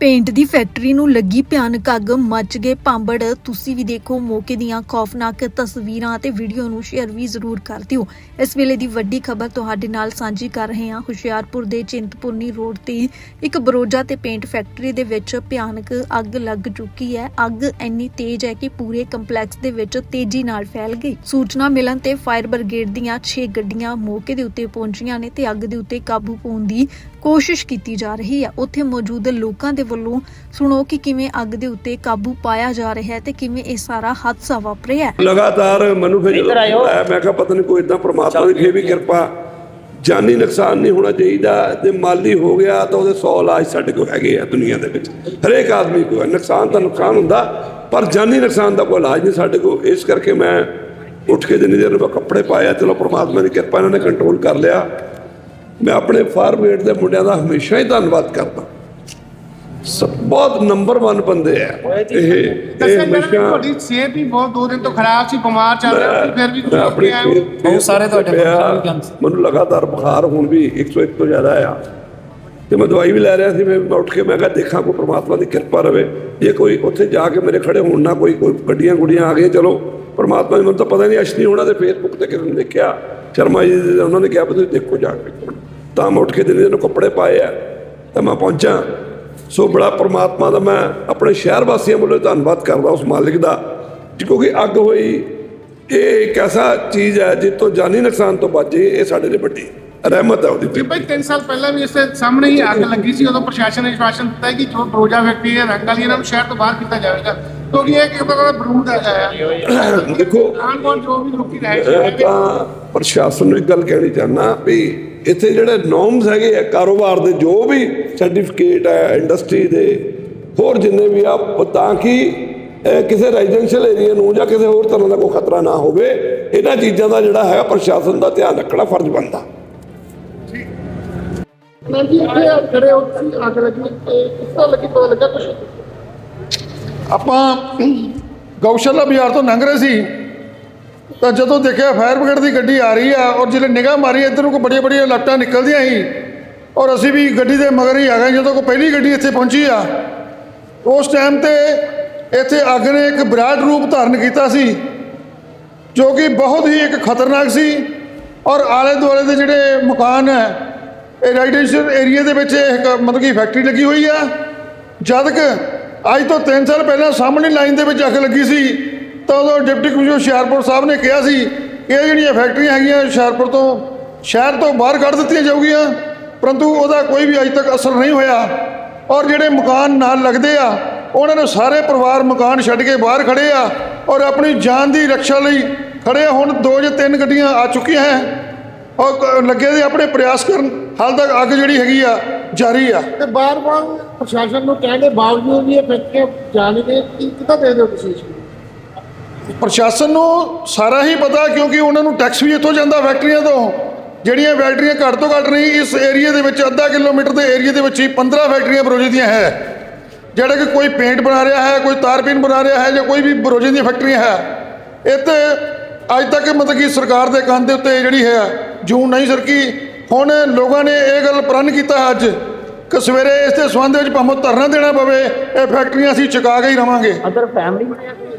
Paint ਦੀ factory ਨੂੰ ਲੱਗੀ ਭਿਆਨਕ ਅੱਗ, ਮੱਚ ਗਏ ਭਾਂਬੜ। ਤੁਸੀਂ ਵੀ ਦੇਖੋ ਮੌਕੇ ਦੀਆਂ ਖੌਫਨਾਕ ਤਸਵੀਰਾਂ ਅਤੇ ਵੀਡੀਓ ਨੂੰ ਸ਼ੇਅਰ ਵੀ ਜ਼ਰੂਰ ਕਰ ਦਿਓ। ਇਸ ਵੇਲੇ ਦੀ ਵੱਡੀ ਖਬਰ ਤੁਹਾਡੇ ਨਾਲ ਸਾਂਝੀ ਕਰ ਰਹੇ ਹਾਂ। ਹੁਸ਼ਿਆਰਪੁਰ ਦੇ ਚਿੰਤਪੁਰਨੀ ਰੋਡ ਤੇ ਇੱਕ ਬਰੋਜਾ ਤੇ ਪੇਂਟ ਫੈਕਟਰੀ ਦੇ ਵਿੱਚ ਭਿਆਨਕ ਅੱਗ ਲੱਗ ਚੁੱਕੀ ਹੈ। ਅੱਗ ਇੰਨੀ ਤੇਜ਼ ਹੈ ਕਿ ਪੂਰੇ ਕੰਪਲੈਕਸ ਦੇ ਵਿੱਚ ਤੇਜ਼ੀ ਨਾਲ ਫੈਲ ਗਈ। ਸੂਚਨਾ ਮਿਲਣ ਤੇ ਫਾਇਰ ਬ੍ਰਿਗੇਡ ਦੀਆਂ 6 ਗੱਡੀਆਂ ਮੌਕੇ ਦੇ ਉੱਤੇ ਪਹੁੰਚੀਆਂ ਨੇ ਤੇ ਅੱਗ ਦੇ ਉੱਤੇ ਕਾਬੂ ਪਾਉਣ ਦੀ ਕੋਸ਼ਿਸ਼ ਕੀਤੀ ਜਾ ਰਹੀ ਹੈ। ਉੱਥੇ ਮੌਜੂਦ ਲੋਕਾਂ ਦੇ ਵੱਲੋਂ ਸੁਣੋ ਕਿ ਕਿਵੇਂ ਅੱਗ ਦੇ ਉੱਤੇ ਕਾਬੂ ਪਾਇਆ ਜਾ ਰਿਹਾ ਹੈ ਤੇ ਕਿਵੇਂ ਇਹ ਸਾਰਾ ਹਾਦਸਾ ਵਾਪਰਿਆ ਹੈ। ਲਗਾਤਾਰ ਮੈਨੂੰ ਫਿਰ ਜਦੋਂ ਆਇਆ, ਮੈਂ ਕਿਹਾ ਪਤਾ ਨਹੀਂ ਕੋਈ ਇਦਾਂ ਪ੍ਰਮਾਤਮਾ ਦੀ ਫੇਰ ਵੀ ਕਿਰਪਾ ਜਾਨੀ ਨੁਕਸਾਨ ਨਹੀਂ ਹੋਣਾ ਚਾਹੀਦਾ ਤੇ ਮਾਲੀ ਹੋ ਗਿਆ ਤਾਂ ਉਹਦੇ 100 ਇਲਾਜ ਸਾਡੇ ਕੋਲ ਹੈਗੇ ਆ ਦੁਨੀਆ ਦੇ ਵਿੱਚ। ਹਰੇਕ ਆਦਮੀ ਕੋਲ ਹੈ। ਨੁਕਸਾਨ ਤਾਂ ਨੁਕਸਾਨ ਹੁੰਦਾ ਪਰ ਜਾਨੀ ਨੁਕਸਾਨ ਦਾ ਕੋਈ ਇਲਾਜ ਨਹੀਂ ਸਾਡੇ ਕੋਲ। ਇਸ ਕਰਕੇ ਮੈਂ ਉੱਠ ਕੇ ਜਿੰਨੀ ਦੇਰ ਮੈਂ ਕੱਪੜੇ ਪਾਇਆ ਚਲੋ ਪ੍ਰਮਾਤਮਾ ਦੀ ਕਿਰਪਾ ਇਹਨਾਂ ਨੇ ਕੰਟਰੋਲ ਕਰ ਲਿਆ। ਮੈਂ ਆਪਣੇ ਫਾਰਮੇਟ ਦੇ ਮੁੰਡਿਆਂ ਦਾ ਹਮੇਸ਼ਾ ਹੀ ਧੰਨਵਾਦ ਕਰਦਾ। ਬਹੁਤ ਨੰਬਰ 1 ਬੰਦੇ ਆ। ਇਹ ਹਮੇਸ਼ਾ ਤੁਹਾਡੀ ਸਿਹਤ ਵੀ ਬਹੁਤ ਦੋ ਦਿਨ ਤੋਂ ਖਰਾਬ ਸੀ ਬਿਮਾਰ ਚੱਲ ਰਿਹਾ ਸੀ ਫਿਰ ਵੀ ਤੁਸੀਂ ਆਪਣੀ ਬਹੁਤ ਸਾਰੇ ਤੁਹਾਡੇ। ਮੈਨੂੰ ਲਗਾਤਾਰ ਬੁਖਾਰ ਹੁਣ ਵੀ 101 ਤੋਂ ਜ਼ਿਆਦਾ ਆ। ਤੇ ਮੈਂ ਦਵਾਈ ਵੀ ਲੈ ਰਿਹਾ ਸੀ ਮੈਂ ਉੱਠ ਕੇ ਮੈਂ ਕਿਹਾ ਦੇਖਾਂ ਕੋਈ ਪ੍ਰਮਾਤਮਾ ਦੀ ਕਿਰਪਾ ਰਵੇ। ਜੇ ਕੋਈ ਉੱਥੇ ਜਾ ਕੇ ਮੇਰੇ ਖੜੇ ਹੋਣ ਨਾ ਕੋਈ ਕੋਈ ਗੱਡੀਆਂ ਗੁੱਡੀਆਂ ਆ ਗਈਆਂ ਚਲੋ। ਪ੍ਰਮਾਤਮਾ ਨੇ ਮੈਨੂੰ ਤਾਂ ਪਤਾ ਨਹੀਂ ਅਸ਼ਨੀ ਹੋਣਾ ਤੇ ਫੇਸਬੁੱਕ ਤੇ ਕਿਸੇ ਨੇ ਦੇਖਿਆ। ਸ਼ਰਮਾ ਜੀ ਦੇ ਉਹਨਾਂ ਨੇ ਕਿਹਾ ਤੁਸੀਂ ਦੇਖੋ ਜਾ ਕੇ। ਤਾਂ ਮੈਂ ਉੱਠ ਕੇ ਦਿਨੇ ਨੂੰ ਕੱਪੜੇ ਪਾਏ ਆ। ਤਾਂ ਮੈਂ ਪਹੁੰਚਾ। ਸੋ ਬੜਾ ਪ੍ਰਮਾਤਮਾ ਦਾ ਮੈਂ ਆਪਣੇ ਸ਼ਹਿਰ ਵਾਸੀਆਂ ਵੱਲੋਂ ਧੰਨਵਾਦ ਕਰਦਾ ਉਸ ਮਾਲਿਕ ਦਾ ਕਿਉਂਕਿ ਅੱਗ ਹੋਈ ਇਹ ਇੱਕ ਐਸਾ ਚੀਜ਼ ਹੈ ਜਿਸ ਤੋਂ ਜਾਨੀ ਨੁਕਸਾਨ ਤੋਂ ਬਚੇ ਇਹ ਸਾਡੇ ਲਈ ਵੱਡੀ ਰਹਿਮਤ ਹੈ ਉਹਦੀ। ਭਾਈ 3 ਸਾਲ ਪਹਿਲਾਂ ਵੀ ਇਸ ਦੇ ਸਾਹਮਣੇ ਹੀ ਅੱਗ ਲੱਗੀ ਸੀ ਉਦੋਂ ਪ੍ਰਸ਼ਾਸਨ ਨੇ ਵਿਸ਼ਵਾਸਨ ਦਿੱਤਾ ਕਿ ਜੋ ਬਰੋਜਾ ਫੈਕਟਰੀ ਹੈ ਰੰਗ ਵਾਲੀ ਇਹਨਾਂ ਨੂੰ ਸ਼ਹਿਰ ਤੋਂ ਬਾਹਰ ਕੀਤਾ ਜਾਵੇਗਾ। ਕਿਉਂਕਿ ਇਹ ਕਿ ਉਹਦਾ ਬਰੂਦ ਹੈ ਦੇਖੋ ਆਨ ਕੋਲ ਜੋ ਵੀ ਲੋਕੀ ਰਹੇ ਤਾਂ ਪ੍ਰਸ਼ਾਸਨ ਨੂੰ ਇੱਕ ਗੱਲ ਕਹਿਣੀ ਚਾਹਨਾ ਵੀ ਇੱਥੇ ਜਿਹੜੇ ਨੋਰਮਸ ਹੈਗੇ ਆ ਕਾਰੋਬਾਰ ਦੇ ਜੋ ਵੀ ਸਰਟੀਫਿਕੇਟ ਹੈ ਇੰਡਸਟਰੀ ਦੇ ਹੋਰ ਜਿੰਨੇ ਵੀ ਆ ਤਾਂ ਕਿ ਇਹ ਕਿਸੇ ਰੈਜ਼ੀਡੈਂਸ਼ੀਅਲ ਏਰੀਆ ਨੂੰ ਜਾਂ ਕਿਸੇ ਹੋਰ ਤਰ੍ਹਾਂ ਦਾ ਕੋਈ ਖਤਰਾ ਨਾ ਹੋਵੇ ਇਹਨਾਂ ਚੀਜ਼ਾਂ ਦਾ ਜਿਹੜਾ ਹੈ ਪ੍ਰਸ਼ਾਸਨ ਦਾ ਧਿਆਨ ਰੱਖਣਾ ਫਰਜ਼ ਬਣਦਾ। ਆਪਾਂ ਗਊਸ਼ਾਲਾ ਬਾਜ਼ਾਰ ਤੋਂ ਲੰਘ ਰਹੇ ਸੀ। ਤਾਂ ਜਦੋਂ ਦੇਖਿਆ ਫਾਇਰ ਬ੍ਰਿਗੇਡ ਦੀ ਗੱਡੀ ਆ ਰਹੀ ਆ ਔਰ ਜਿਹੜੇ ਨਿਗਾਹ ਮਾਰੀ ਇੱਧਰ ਨੂੰ ਕੋ ਬੜੀਆਂ ਬੜੀਆਂ ਲਾਟਾਂ ਨਿਕਲਦੀਆਂ ਸੀ ਔਰ ਅਸੀਂ ਵੀ ਗੱਡੀ ਦੇ ਮਗਰ ਹੀ ਆ ਗਏ ਜਦੋਂ ਕੋ ਪਹਿਲੀ ਗੱਡੀ ਇੱਥੇ ਪਹੁੰਚੀ ਆ, ਉਸ ਟਾਈਮ ਤੇ ਇੱਥੇ ਅੱਗ ਨੇ ਇੱਕ ਵਿਰਾਟ ਰੂਪ ਧਾਰਨ ਕੀਤਾ ਸੀ, ਜੋ ਕਿ ਬਹੁਤ ਹੀ ਇੱਕ ਖਤਰਨਾਕ ਸੀ ਔਰ ਆਲੇ ਦੁਆਲੇ ਦੇ ਜਿਹੜੇ ਮਕਾਨ ਹੈ, ਇਹ ਰੈਜ਼ੀਡੈਂਸ਼ੀਅਲ ਏਰੀਆ ਦੇ ਵਿੱਚ ਇਹ ਕ- ਮਤਲਬ ਕਿ ਫੈਕਟਰੀ ਲੱਗੀ ਹੋਈ ਆ, ਜਦ ਕਿ ਅੱਜ ਤੋਂ 3 ਸਾਲ ਪਹਿਲਾਂ ਸਾਹਮਣੇ ਲਾਈਨ ਦੇ ਵਿੱਚ ਅੱਗ ਲੱਗੀ ਸੀ। ਤਾਂ ਉਦੋਂ ਡਿਪਟੀ ਕਮਿਸ਼ਨਰ ਹੁਸ਼ਿਆਰਪੁਰ ਸਾਹਿਬ ਨੇ ਕਿਹਾ ਸੀ ਕਿ ਇਹ ਜਿਹੜੀਆਂ ਫੈਕਟਰੀਆਂ ਹੈਗੀਆਂ ਹੁਸ਼ਿਆਰਪੁਰ ਤੋਂ ਸ਼ਹਿਰ ਤੋਂ ਬਾਹਰ ਕੱਢ ਦਿੱਤੀਆਂ ਜਾਊਗੀਆਂ, ਪਰੰਤੂ ਉਹਦਾ ਕੋਈ ਵੀ ਅਜੇ ਤੱਕ ਅਸਰ ਨਹੀਂ ਹੋਇਆ। ਔਰ ਜਿਹੜੇ ਮਕਾਨ ਨਾਲ ਲੱਗਦੇ ਆ, ਉਹਨਾਂ ਨੂੰ ਸਾਰੇ ਪਰਿਵਾਰ ਮਕਾਨ ਛੱਡ ਕੇ ਬਾਹਰ ਖੜੇ ਆ ਔਰ ਆਪਣੀ ਜਾਨ ਦੀ ਰੱਖਿਆ ਲਈ ਖੜੇ ਹੁਣ ਦੋ ਜਾਂ ਤਿੰਨ ਗੱਡੀਆਂ ਆ ਚੁੱਕੀਆਂ ਹੈ ਔਰ ਲੱਗੇ ਦੇ ਆਪਣੇ ਪ੍ਰਯਾਸ ਕਰਨ, ਹਾਲ ਤੱਕ ਅੱਗ ਜਿਹੜੀ ਹੈਗੀ ਆ, ਜਾਰੀ ਆ। ਤੇ ਬਾਰ-ਬਾਰ ਪ੍ਰਸ਼ਾਸਨ ਨੂੰ ਕਹਿਣ ਦੇ ਬਾਵਜੂਦ ਵੀ ਇਹ ਫੈਕਟਰੀਆਂ ਜਾਣੀ ਦੇ ਕੀ ਕਿੱਦਾਂ ਦੇ ਦਿਓ ਤੁਸੀਂ ਪ੍ਰਸ਼ਾਸਨ ਨੂੰ ਸਾਰਾ ਹੀ ਪਤਾ ਕਿਉਂਕਿ ਉਹਨਾਂ ਨੂੰ ਟੈਕਸ ਵੀ ਇੱਥੋਂ ਜਾਂਦਾ ਫੈਕਟਰੀਆਂ ਤੋਂ। ਜਿਹੜੀਆਂ ਫੈਕਟਰੀਆਂ ਘੱਟ ਤੋਂ ਘੱਟ ਨਹੀਂ, ਇਸ ਏਰੀਆ ਦੇ ਵਿੱਚ ਅੱਧਾ ਕਿਲੋਮੀਟਰ ਦੇ ਏਰੀਆ ਦੇ ਵਿੱਚ ਹੀ 15 ਫੈਕਟਰੀਆਂ ਬਰੋਜੇ ਦੀਆਂ ਹੈ। ਜਿਹੜਾ ਕਿ ਕੋਈ ਪੇਂਟ ਬਣਾ ਰਿਹਾ ਹੈ, ਕੋਈ ਤਾਰਪੀਨ ਬਣਾ ਰਿਹਾ ਹੈ ਜਾਂ ਕੋਈ ਵੀ ਬਰੋਜੇ ਦੀਆਂ ਫੈਕਟਰੀਆਂ ਹੈ। ਇੱਥੇ ਅੱਜ ਤੱਕ ਮਤਲਬ ਕਿ ਸਰਕਾਰ ਦੇ ਕੰਨ ਦੇ ਉੱਤੇ ਜਿਹੜੀ ਹੈ, ਜੂਨ ਨਹੀਂ ਸਰਕੀ। ਹੁਣ ਲੋਕਾਂ ਨੇ ਇਹ ਗੱਲ ਪ੍ਰਣ ਕੀਤਾ ਹੈ ਅੱਜ। ਕਿ ਸਵੇਰੇ ਇਸ ਦੇ ਸੰਬੰਧ ਵਿੱਚ ਭਾਵੇਂ ਧਰਨਾ ਦੇਣਾ ਪਵੇ ਇਹ ਫੈਕਟਰੀਆਂ ਅਸੀਂ ਚੁਕਾ ਕੇ ਹੀ ਰਵਾਂਗੇ। ਅੰਦਰ ਫੈਮਿਲੀ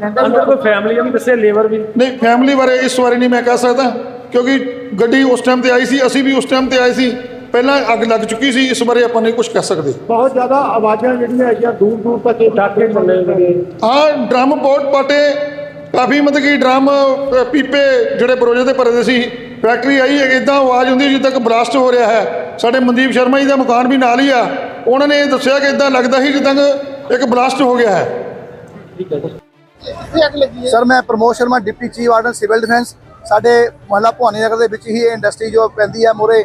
ਅੰਦਰ ਕੋਈ ਫੈਮਿਲੀ ਵੀ ਦੱਸੇ ਲੇਬਰ ਵੀ? ਨਹੀਂ ਫੈਮਿਲੀ ਬਾਰੇ ਇਸ ਬਾਰੇ ਨਹੀਂ ਮੈਂ ਕਹਿ ਸਕਦਾ ਕਿਉਂਕਿ ਗੱਡੀ ਉਸ ਟਾਈਮ ਤੇ ਆਈ ਸੀ ਅਸੀਂ ਵੀ ਉਸ ਟਾਈਮ ਤੇ ਆਏ ਸੀ। ਪਹਿਲਾਂ ਅੱਗ ਲੱਗ ਚੁੱਕੀ ਸੀ ਇਸ ਬਾਰੇ ਆਪਾਂ ਨਹੀਂ ਕੁਝ ਕਹਿ ਸਕਦੇ। ਬਹੁਤ ਜ਼ਿਆਦਾ ਆਵਾਜ਼ਾਂ ਜਿਹੜੀਆਂ ਹੈਗੀਆਂ ਦੂਰ ਦੂਰ ਤੱਕ ਇਹ ਡਾਕੇ ਚੱਲੇ ਨੇ। ਹਾਂ ਡਰਮ ਪੋਟ ਪਾਟੇ ਕਾਫੀ ਮਤਲਬ ਕਿ ਡਰਮ ਪੀਪੇ ਜਿਹੜੇ ਬਰੋਜੇ ਤੇ ਭਰੇ ਦੇ ਸੀ। ਫੈਕਟਰੀ ਆਈ ਇਦਾਂ ਆਵਾਜ਼ ਹੁੰਦੀ ਜਿੱਦ ਤੱਕ ਬਲਾਸਟ ਹੋ ਰਿਹਾ ਹੈ। ਸਾਡੇ ਮਨਦੀਪ ਸ਼ਰਮਾ ਜੀ ਦਾ ਮਕਾਨ ਵੀ ਨਾਲ ਹੀ ਆ। ਉਹਨਾਂ ਨੇ ਦੱਸਿਆ ਕਿ ਇਦਾਂ ਲੱਗਦਾ ਸੀ ਜਿੱਦਾਂ ਇੱਕ ਬਲਾਸਟ ਹੋ ਗਿਆ ਹੈ। ਸਰ ਮੈਂ Pramod Sharma deputy chief warden civil defence. ਸਾਡੇ ਮਹੱਲਾ ਭਵਾਨੀ ਨਗਰ ਦੇ ਵਿੱਚ ਹੀ ਇਹ ਇੰਡਸਟਰੀ ਜੋ ਪੈਂਦੀ ਹੈ ਮੋਰੇ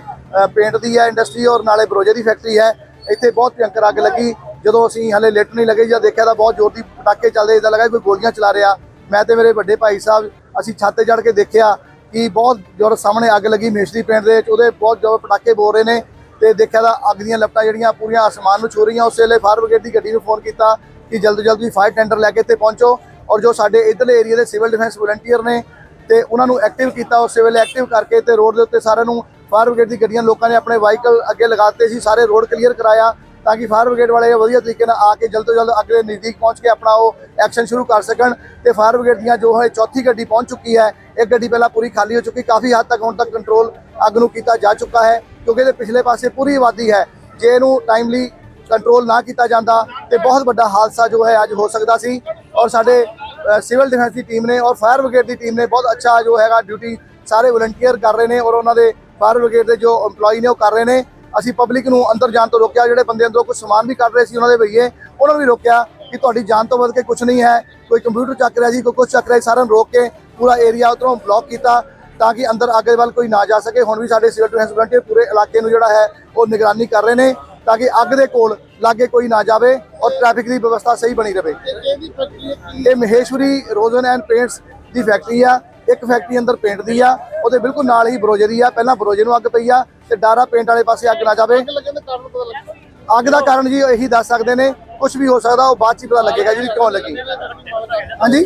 ਪੇਂਟ ਦੀ ਹੈ ਇੰਡਸਟਰੀ ਔਰ ਨਾਲੇ ਬਰੋਜੇ ਦੀ ਫੈਕਟਰੀ ਹੈ। ਇੱਥੇ ਬਹੁਤ ਭਿਅੰਕਰ ਅੱਗ ਲੱਗੀ। ਜਦੋਂ ਅਸੀਂ ਹਲੇ ਲਿਟ ਨਹੀਂ ਲੱਗੇ ਜਾਂ ਦੇਖਿਆ ਤਾਂ ਬਹੁਤ ਜ਼ੋਰ ਦੀ ਪਟਾਕੇ ਚੱਲਦੇ ਇਦਾਂ ਲੱਗਾ ਕੋਈ ਗੋਲੀਆਂ ਚਲਾ ਰਿਹਾ। ਮੈਂ ਤੇ ਮੇਰੇ ਵੱਡੇ ਭਾਈ ਸਾਹਿਬ ਅਸੀਂ ਛੱਤ ਤੇ ਚੜ੍ਹ ਕੇ ਦੇਖਿਆ। ਕਿ ਬਹੁਤ ਜ਼ੋਰ ਸਾਹਮਣੇ ਅੱਗ ਲੱਗੀ ਮੇਸ਼ਰੀ ਪਿੰਡ ਦੇ ਵਿੱਚ, ਉਹਦੇ ਬਹੁਤ ਜ਼ੋਰ ਪਟਾਕੇ ਬੋਲ ਰਹੇ ਨੇ ਤੇ ਦੇਖਿਆ ਤਾਂ ਅੱਗ ਦੀਆਂ ਲਪਟਾਂ ਜਿਹੜੀਆਂ ਪੂਰੀਆਂ ਆਸਮਾਨ ਨੂੰ ਛੂ ਰਹੀਆਂ। ਉਸ ਵੇਲੇ ਫਾਇਰ ਬ੍ਰਿਗੇਡ ਦੀ ਗੱਡੀ ਨੂੰ ਫੋਨ ਕੀਤਾ ਕਿ ਜਲਦ ਤੋਂ ਜਲਦ ਵੀ ਫਾਇਰ ਟੈਂਡਰ ਲੈ ਕੇ ਇੱਥੇ ਪਹੁੰਚੋ ਔਰ ਜੋ ਸਾਡੇ ਇਧਰਲੇ ਏਰੀਆ ਦੇ ਸਿਵਲ ਡਿਫੈਂਸ ਵਲੰਟੀਅਰ ਨੇ ਤੇ ਉਹਨਾਂ ਨੂੰ ਐਕਟਿਵ ਕੀਤਾ। ਉਸ ਵੇਲੇ ਐਕਟਿਵ ਕਰਕੇ ਤੇ ਰੋਡ ਦੇ ਉੱਤੇ ਸਾਰਿਆਂ ਨੂੰ ਫਾਇਰ ਬ੍ਰਿਗੇਡ ਦੀ ਗੱਡੀਆਂ ਲੋਕਾਂ ਨੇ ਆਪਣੇ ਵਾਹੀਕਲ ਅੱਗੇ ਲਗਾਤੇ ਸੀ, ਸਾਰੇ ਰੋਡ ਕਲੀਅਰ ਕਰਾਇਆ ਤਾਂ ਕਿ ਫਾਇਰ ਬ੍ਰਿਗੇਡ ਵਾਲੇ ਵਧੀਆ ਤਰੀਕੇ ਨਾਲ ਆ ਕੇ ਜਲਦ ਤੋਂ ਜਲਦ ਅੱਗ ਦੇ ਨਜ਼ਦੀਕ ਪਹੁੰਚ ਕੇ ਆਪਣਾ ਉਹ ਐਕਸ਼ਨ ਸ਼ੁਰੂ ਕਰ ਸਕਣ ਤੇ ਫਾਇਰ ਬ੍ਰਿਗੇਡ ਦੀਆਂ ਜੋ ਹੈ ਚੌਥੀ ਗੱਡੀ ਪਹੁੰਚ ਚੁੱਕੀ ਹੈ। ਇਹ ਗੱਡੀ ਪਹਿਲਾਂ ਪੂਰੀ ਖਾਲੀ ਹੋ ਚੁੱਕੀ ਕਾਫੀ ਹੱਦ ਤੱਕ ਹੁਣ ਤੱਕ ਕੰਟਰੋਲ ਅੱਗ ਨੂੰ ਕੀਤਾ ਜਾ ਚੁੱਕਾ ਹੈ ਕਿਉਂਕਿ ਇਹਦੇ ਪਿਛਲੇ ਪਾਸੇ ਪੂਰੀ ਆਬਾਦੀ ਹੈ। ਜੇ ਇਹਨੂੰ ਟਾਈਮਲੀ ਕੰਟਰੋਲ ਨਾ ਕੀਤਾ ਜਾਂਦਾ ਤੇ ਬਹੁਤ ਵੱਡਾ ਹਾਦਸਾ ਜੋ ਹੈ ਅੱਜ ਹੋ ਸਕਦਾ ਸੀ। ਔਰ ਸਾਡੇ ਸਿਵਲ ਡਿਫੈਂਸ ਦੀ ਟੀਮ ਨੇ ਔਰ ਫਾਇਰ ਬ੍ਰਿਗੇਡ ਦੀ ਟੀਮ ਨੇ ਬਹੁਤ ਅੱਛਾ ਜੋ ਹੈਗਾ ਡਿਊਟੀ ਸਾਰੇ ਵਲੰਟੀਅਰ ਕਰ ਰਹੇ ਨੇ ਔਰ ਉਹਨਾਂ ਦੇ ਫਾਇਰ ਬ੍ਰਿਗੇਡ ਦੇ ਜੋ EMPLOYE ਨੇ ਉਹ ਕਰ ਰਹੇ ਨੇ। ਅਸੀਂ ਪਬਲਿਕ ਨੂੰ ਅੰਦਰ ਜਾਣ ਤੋਂ ਰੋਕਿਆ ਜਿਹੜੇ ਬੰਦੇ ਅੰਦਰੋਂ ਕੁਝ ਸਮਾਨ ਵੀ ਕੱਢ ਰਹੇ ਸੀ ਉਹਨਾਂ ਦੇ ਭਈਏ ਉਹਨਾਂ ਨੂੰ ਵੀ ਰੋਕਿਆ ਕਿ ਤੁਹਾਡੀ ਜਾਨ ਤੋਂ ਵੱਧ ਕੇ ਕੁਝ ਨਹੀਂ ਹੈ। ਕੋਈ ਕੰਪਿਊਟਰ ਚੱਕ ਰਿਹਾ ਜੀ ਕੋਈ ਕੁਝ ਚੱਕ ਰਿਹਾ ਜੀ, ਸਾਰਿਆਂ ਨੂੰ ਰੋਕ ਕੇ ਪੂਰਾ ਏਰੀਆ ਉਧਰੋਂ ਬਲੌਕ ਕੀਤਾ ਤਾਂ ਕਿ ਅੰਦਰ ਅੱਗੇ ਵੱਲ ਕੋਈ ਨਾ ਜਾ ਸਕੇ। ਹੁਣ ਵੀ ਸਾਡੇ ਸਿਵਲ ਡਿਫੈਂਸ ਵਲੰਟੀਅਰ ਪੂਰੇ ਇਲਾਕੇ ਨੂੰ ਜਿਹੜਾ ਹੈ ਉਹ ਨਿਗਰਾਨੀ ਕਰ ਰਹੇ ਨੇ ਤਾਂ ਕਿ ਅੱਗ ਦੇ ਕੋਲ ਲਾਗੇ ਕੋਈ ਨਾ ਜਾਵੇ ਔਰ ਟ੍ਰੈਫਿਕ ਦੀ ਵਿਵਸਥਾ ਸਹੀ ਬਣੀ ਰਹੇ। ਇਹ ਮਹੇਸ਼ਵਰੀ ਰੋਜ਼ਨ ਐਂਡ ਪੇਂਟਸ ਦੀ ਫੈਕਟਰੀ ਆ। ਇੱਕ ਫੈਕਟਰੀ ਅੰਦਰ ਪੇਂਟ ਦੀ ਆ। ਉਹਦੇ ਬਿਲਕੁਲ ਨਾਲ ਹੀ ਬਰੋਜੇ ਦੀ ਆ। ਪਹਿਲਾਂ ਬਰੋਜੇ ਨੂੰ ਅੱਗ ਪਈ ਆ ਤੇ ਡਾਰਾ ਪੇਂਟ ਵਾਲੇ ਪਾਸੇ ਅੱਗ ਨਾ ਜਾਵੇ। ਅੱਗ ਦਾ ਕਾਰਨ ਜੀ ਇਹੀ ਦੱਸ ਸਕਦੇ ਨੇ ਕੁਝ ਵੀ ਹੋ ਸਕਦਾ ਉਹ ਬਾਅਦ ਚ ਹੀ ਪਤਾ ਲੱਗੇਗਾ ਜੀ ਕਿਉਂ ਲੱਗੀ। ਹਾਂਜੀ?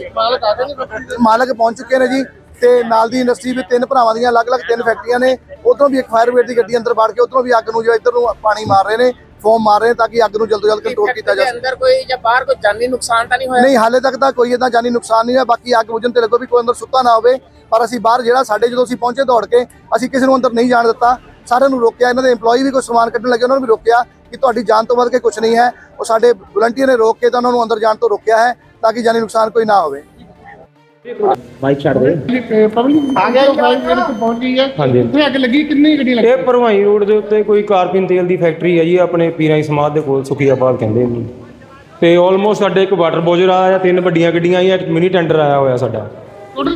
ਮਾਲਕ ਪਹੁੰਚ ਚੁੱਕੇ ਨੇ ਜੀ ਤੇ ਨਾਲ ਦੀ ਇੰਡਸਟਰੀ ਵੀ ਤਿੰਨ ਭਰਾਵਾਂ ਦੀਆਂ ਅਲੱਗ-ਅਲੱਗ ਤਿੰਨ ਫੈਕਟਰੀਆਂ ਨੇ। ਉਧਰੋਂ ਵੀ ਇੱਕ ਫਾਇਰ ਬ੍ਰਿਗੇਡ ਦੀ ਗੱਡੀ ਅੰਦਰ ਵੜ ਕੇ ਉਧਰੋਂ ਵੀ ਅੱਗ ਨੂੰ ਜੋ ਇੱਧਰ ਨੂੰ ਪਾਣੀ ਮਾਰ ਰਹੇ ਨੇ ਫੋਮ ਮਾਰ ਰਹੇ ਤਾਂ ਕਿ ਅੱਗ ਨੂੰ ਜਲਦ ਤੋਂ ਜਲਦ ਕੰਟਰੋਲ ਕੀਤਾ ਜਾ ਸਕੇ। ਅੰਦਰ ਕੋਈ ਜਾਂ ਬਾਹਰ ਕੋਈ ਜਾਨੀ ਨੁਕਸਾਨ ਤਾਂ ਨਹੀਂ ਹੋਇਆ? ਨਹੀਂ ਹਾਲੇ ਤੱਕ ਤਾਂ ਕੋਈ ਇਦਾਂ ਜਾਨੀ ਨੁਕਸਾਨ ਨਹੀਂ ਹੋਇਆ ਬਾਕੀ ਅੱਗ ਬੁਝਣ ਤੇ ਲੱਗੋ ਵੀ ਕੋਈ ਅੰਦਰ ਸੁੱਤਾ ਨਾ ਹੋਵੇ। ਪਰ ਅਸੀਂ ਬਾਹਰ ਜਿਹੜਾ ਸਾਡੇ ਜਦੋਂ ਅਸੀਂ ਪਹੁੰਚੇ ਦੌੜ ਕੇ ਅਸੀਂ ਕਿਸੇ ਨੂੰ ਅੰਦਰ ਨਹੀਂ ਜਾਣ ਦਿੱਤਾ। ਸਾਰਿਆਂ ਨੂੰ ਰੋਕਿਆ ਇਹਨਾਂ ਦੇ EMPLOYE ਵੀ ਕੋਈ ਸਮਾਨ ਕੱਢਣ ਲੱਗੇ ਉਹਨਾਂ ਨੂੰ ਵੀ ਰੋਕਿਆ। ਕਿ ਤੁਹਾਡੀ ਜਾਨ ਤੋਂ ਵੱਧ ਕੇ ਕੁਝ ਨਹੀਂ ਹੈ। ਉਹ ਸਾਡੇ ਵਲੰਟੀਅਰ ਨੇ ਰੋਕ ਕੇ ਤਾਂ ਉਹਨਾਂ ਨੂੰ ਅੰਦਰ ਜਾਣ ਤੋਂ ਰੋਕਿਆ ਹੈ ਤਾਂ ਕਿ ਜਾਨੀ ਨੁਕਸਾਨ ਕੋਈ ਨਾ ਹੋਵੇ। ਬਾਈਕ ਛੱਡ ਦੇ। ਪਬਲਿਕ ਆ ਗਿਆ ਫਾਇਰ ਬ੍ਰਿਗੇਡ ਤੋਂ ਪਹੁੰਚ ਗਈ ਹੈ। ਹਾਂਜੀ। ਉੱਥੇ ਅੱਗ ਲੱਗੀ ਕਿੰਨੀ ਗੱਡੀ ਲੱਗੀ? ਇਹ ਭਰਵਾਈ ਰੋਡ ਦੇ ਉੱਤੇ ਕੋਈ ਕਾਰਪਿਨ ਤੇਲ ਦੀ ਫੈਕਟਰੀ ਹੈ ਜੀ ਆਪਣੇ ਪੀਰਾਂ ਸਮਾਧ ਦੇ ਕੋਲ ਸੁਖੀਆਪਾਲ ਕਹਿੰਦੇ ਇਹਨੂੰ। ਤੇ ਆਲਮੋਸਟ ਸਾਡੇ ਇੱਕ ਵਾਟਰ ਬੋਜਰ ਆਇਆ ਤਿੰਨ ਵੱਡੀਆਂ ਗੱਡੀਆਂ ਆਈਆਂ ਇੱਕ ਮਿਨੀ ਟੈਂਡਰ ਆਇਆ ਹੋਇਆ ਸਾਡਾ।